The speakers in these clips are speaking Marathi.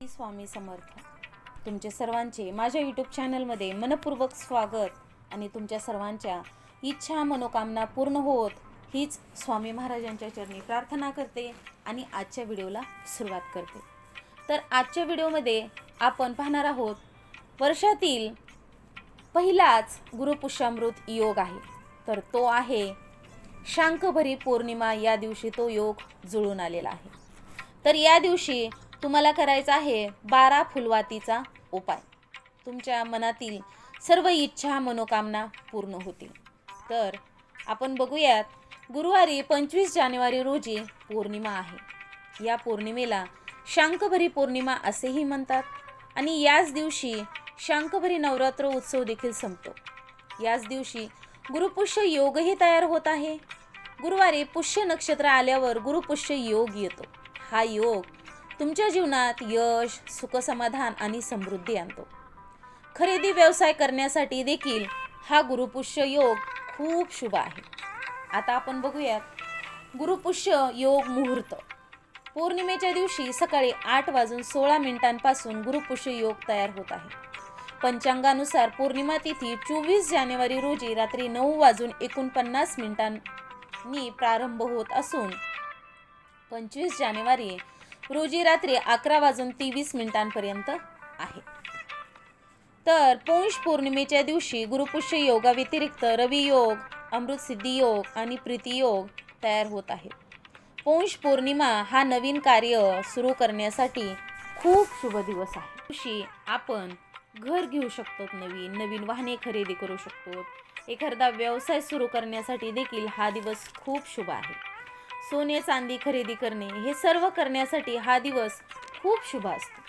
स्वामी समर्थ. तुमचे सर्वांचे माझ्या यूट्यूब चॅनलमध्ये मनपूर्वक स्वागत आणि तुमच्या सर्वांच्या इच्छा मनोकामना पूर्ण होत हीच स्वामी महाराजांच्या चरणी प्रार्थना करते आणि आजच्या व्हिडिओला सुरुवात करते. तर आजच्या व्हिडिओमध्ये आपण पाहणार आहोत वर्षातील पहिलाच गुरुपुष्यामृत योग आहे. तर तो आहे शांकभरी पौर्णिमा. या दिवशी तो योग जुळून आलेला आहे. तर या दिवशी तुम्हाला करायचा आहे बारा फुलवातीचा उपाय. तुमच्या मनातील सर्व इच्छा मनोकामना पूर्ण होतील. तर आपण बघूयात गुरुवारी पंचवीस जानेवारी रोजी पौर्णिमा आहे. या पौर्णिमेला शांकभरी पौर्णिमा असेही म्हणतात आणि याच दिवशी शांकभरी नवरात्र उत्सव देखील संपतो. याच दिवशी गुरुपुष्य योगही तयार होत आहे. गुरुवारी पुष्य नक्षत्र आल्यावर गुरुपुष्य योग येतो. हा योग तुमच्या जीवनात यश सुखसमाधान आणि समृद्धी आणतो. खरेदी व्यवसाय करण्यासाठी देखील हा गुरुपुष्य योग खूप शुभ आहे. आता आपण बघूयात गुरुपुष्य योग मुहूर्त. पौर्णिमेच्या दिवशी सकाळी आठ वाजून सोळा मिनिटांपासून गुरुपुष्य योग तयार होत आहे. पंचांगानुसार पौर्णिमा तिथी चोवीस जानेवारी रोजी रात्री नऊ वाजून एकोणपन्नास मिनिटांनी प्रारंभ होत असून पंचवीस जानेवारी रोजी रात्री अकरा वाजून तेवीस मिनिटांपर्यंत आहे. तर पौष पौर्णिमेच्या दिवशी गुरुपुष्य योगाव्यतिरिक्त रवियोग अमृत अमृतसिद्धी योग आणि प्रीती योग तयार होत आहे पौष पौर्णिमा हा नवीन कार्य सुरू करण्यासाठी खूप शुभ दिवस आहे. दिवशी आपण घर घेऊ शकतो नवीन नवीन वाहने खरेदी करू शकतो. एखादा व्यवसाय सुरू करण्यासाठी देखील हा दिवस खूप शुभ आहे. सोने चांदी खरेदी करणे हे सर्व करण्यासाठी हा दिवस खूप शुभ असतो.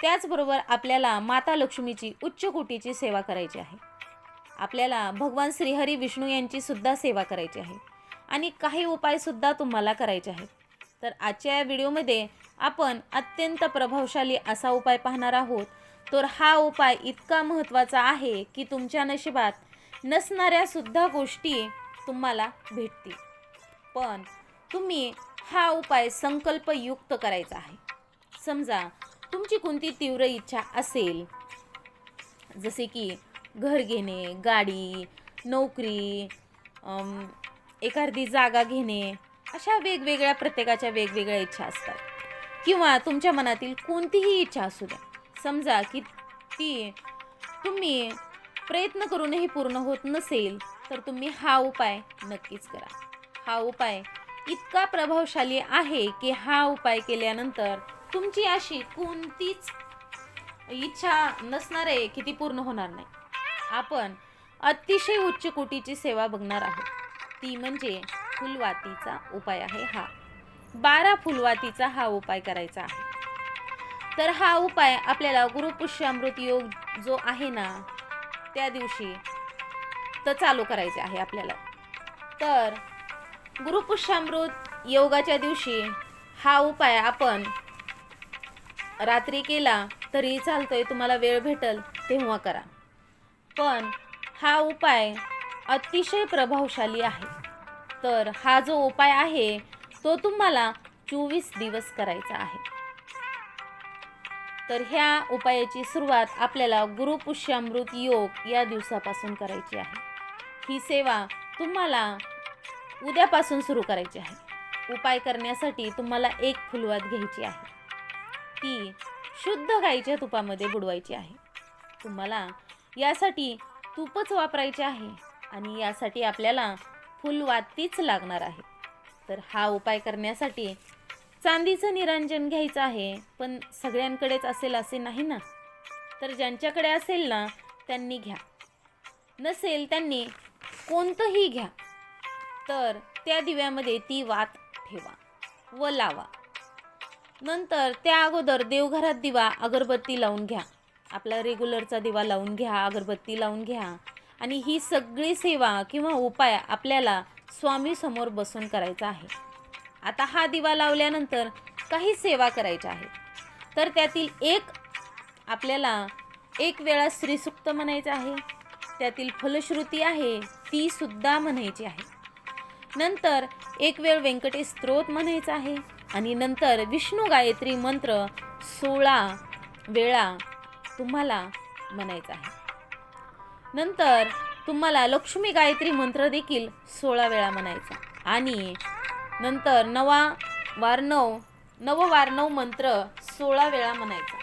त्याचबरोबर आपल्याला माता लक्ष्मीची उच्च कोटीची सेवा करायची आहे. आपल्याला भगवान श्रीहरी विष्णू यांची सुद्धा सेवा करायची आहे. आणि काही उपायसुद्धा तुम्हाला करायचे आहेत. तर आजच्या या व्हिडिओमध्ये आपण अत्यंत प्रभावशाली असा उपाय पाहणार आहोत. तर हा उपाय इतका महत्त्वाचा आहे की तुमच्या नशिबात नसणाऱ्यासुद्धा गोष्टी तुम्हाला भेटतील. पण तुम्ही हा उपाय संकल्पयुक्त करायचा आहे. समजा तुमची कोणती तीव्र इच्छा असेल जसे की घर घेणे गाडी नोकरी एखादी जागा घेणे अशा वेगवेगळ्या प्रत्येकाच्या वेगवेगळ्या इच्छा असतात. किंवा तुमच्या मनातील कोणतीही इच्छा असू द्या. समजा की ती तुम्ही प्रयत्न करूनही पूर्ण होत नसेल तर तुम्ही हा उपाय नक्कीच करा. हा उपाय इतका प्रभावशाली आहे की हा उपाय केल्यानंतर तुमची अशी कोणतीच इच्छा नसणार आहे की ती पूर्ण होणार नाही. आपण अतिशय उच्च कोटीची सेवा बघणार आहोत. ती म्हणजे फुलवातीचा उपाय आहे हा. बारा फुलवातीचा हा उपाय करायचा आहे. तर हा उपाय आपल्याला गुरुपुष्यामृत योग जो आहे ना त्या दिवशी तर चालू करायचे आहे आपल्याला. तर गुरुपुष्यामृत योगाच्या दिवशी हा उपाय आपण रात्री केला तरी चालतोय तुम्हाला वेळ भेटल तेव्हा करा. पण हा उपाय अतिशय प्रभावशाली आहे. तर हा जो उपाय आहे तो तुम्हाला चोवीस दिवस करायचा आहे. तर ह्या उपायाची सुरुवात आपल्याला गुरुपुष्यामृत योग या दिवसापासून करायची आहे. ही सेवा तुम्हाला उद्यापासून सुरू करायची आहे. उपाय करण्यासाठी तुम्हाला एक फुलवात घ्यायची आहे. ती शुद्ध गाईच्या तुपामध्ये बुडवायची आहे. तुम्हाला यासाठी तूपच वापरायचे आहे आणि यासाठी आपल्याला फुलवातीच लागणार आहे. तर हा उपाय करण्यासाठी चांदीचं निरंजन घ्यायचं आहे पण सगळ्यांकडेच असेल असे नाही ना? तर ज्यांच्याकडे असेल ना त्यांनी घ्या. नसेल त्यांनी कोणतंही घ्या. तर त्या दिव्यामध्ये ती वात ठेवा व लावा. नंतर त्या अगोदर देवघरात दिवा अगरबत्ती लावून घ्या. आपला रेग्युलरचा दिवा लावून घ्या अगरबत्ती लावून घ्या. आणि ही सगळी सेवा किंवा उपाय आपल्याला स्वामीसमोर बसून करायचा आहे. आता हा दिवा लावल्यानंतर काही सेवा करायच्या आहेत. तर त्यातील एक आपल्याला एक वेळा श्रीसुक्त म्हणायचं आहे. त्यातील फलश्रुती आहे ती सुद्धा म्हणायची आहे. नंतर एक वेळ व्यंकटेश स्त्रोत म्हणायचा आहे आणि नंतर विष्णू गायत्री मंत्र सोळा वेळा तुम्हाला म्हणायचा आहे. नंतर तुम्हाला लक्ष्मी गायत्री मंत्र देखील सोळा वेळा म्हणायचा आणि नंतर नवा वारनव नववारनव मंत्र सोळा वेळा म्हणायचा.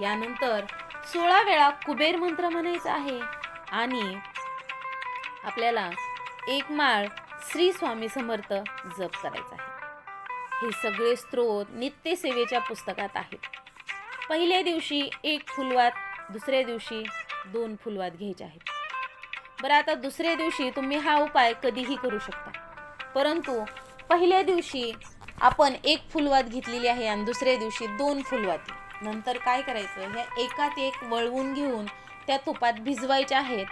यानंतर सोळा वेळा कुबेर मंत्र म्हणायचा आहे आणि आपल्याला एक माळ श्री स्वामी समर्थ जप करायचा आहे. हे सगळे स्त्रोत नित्यसेवेच्या पुस्तकात आहेत. पहिल्या दिवशी एक फुलवात दुसऱ्या दिवशी दोन फुलवात घ्यायचे आहेत. बरं आता दुसऱ्या दिवशी तुम्ही हा उपाय कधीही करू शकता. परंतु पहिल्या दिवशी आपण एक फुलवात घेतलेली आहे आणि दुसऱ्या दिवशी दोन फुलवाती. नंतर काय करायचं? ह्या एकात एक वळवून घेऊन त्या तुपात भिजवायच्या आहेत.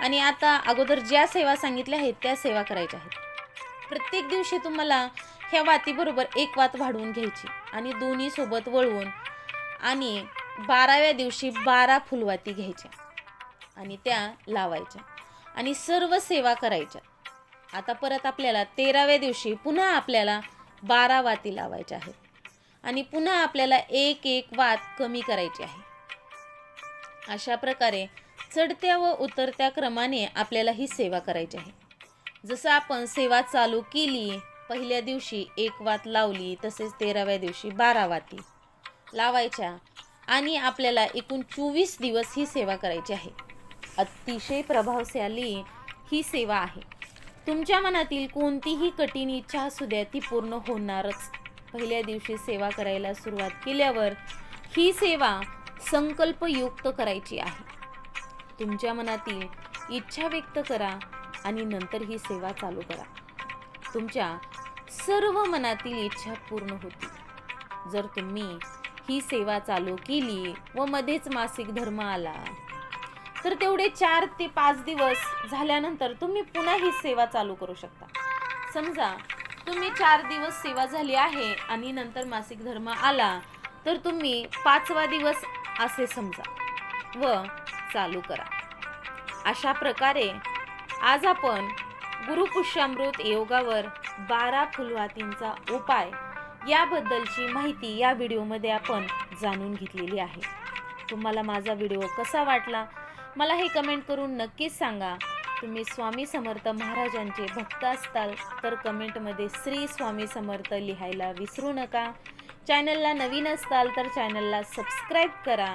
आणि आता अगोदर ज्या सेवा सांगितल्या आहेत त्या सेवा करायच्या आहेत. प्रत्येक दिवशी तुम्हाला ह्या वातीबरोबर एक वात वाढवून घ्यायची आणि दोन्ही सोबत वळवून आणि बाराव्या दिवशी बारा फुलवाती घ्यायच्या आणि त्या लावायच्या आणि सर्व सेवा करायच्या. आता परत आपल्याला तेराव्या दिवशी पुन्हा आपल्याला बारा वाती लावायच्या आहेत आणि पुन्हा आपल्याला एक एक वात कमी करायची आहे. अशा प्रकारे चढत्या व उतरत्या क्रमाने आपल्याला ही सेवा करायची आहे. जसं आपण सेवा चालू केली पहिल्या दिवशी एक वात लावली तसेच तेराव्या दिवशी बारा वाती लावायच्या आणि आपल्याला एकूण चोवीस दिवस ही सेवा करायची आहे. अतिशय प्रभावशाली ही सेवा आहे. तुमच्या मनातील कोणतीही कठीण इच्छा असू द्या ती पूर्ण होणारच. पहिल्या दिवशी सेवा करायला सुरुवात केल्यावर ही सेवा संकल्पयुक्त करायची आहे. तुमच्या मनातील इच्छा व्यक्त करा आणि नंतर ही सेवा चालू करा. तुमच्या सर्व मनातील इच्छा पूर्ण होती जर तुम्ही ही सेवा चालू केली व मध्येच मासिक धर्म आला तर तेवढे चार ते पाच दिवस झाल्यानंतर तुम्ही पुन्हा ही सेवा चालू करू शकता. समजा तुम्ही चार दिवस सेवा झाली आहे आणि नंतर मासिक धर्म आला तर तुम्ही पाचवा दिवस असे समजा व चालू करा. अशा प्रकारे आज आपण गुरुपुष्यामृत योगावर बारा फुलवातींचा उपाय याबद्दलची माहिती या व्हिडिओमध्ये आपण जाणून घेतलेली आहे. तुम्हाला माझा व्हिडिओ कसा वाटला मला हे कमेंट करून नक्कीच सांगा. तुम्ही स्वामी समर्थ महाराजांचे भक्त असताल तर कमेंटमध्ये श्री स्वामी समर्थ लिहायला विसरू नका. चॅनलला नवीन असताल तर चॅनलला सबस्क्राईब करा.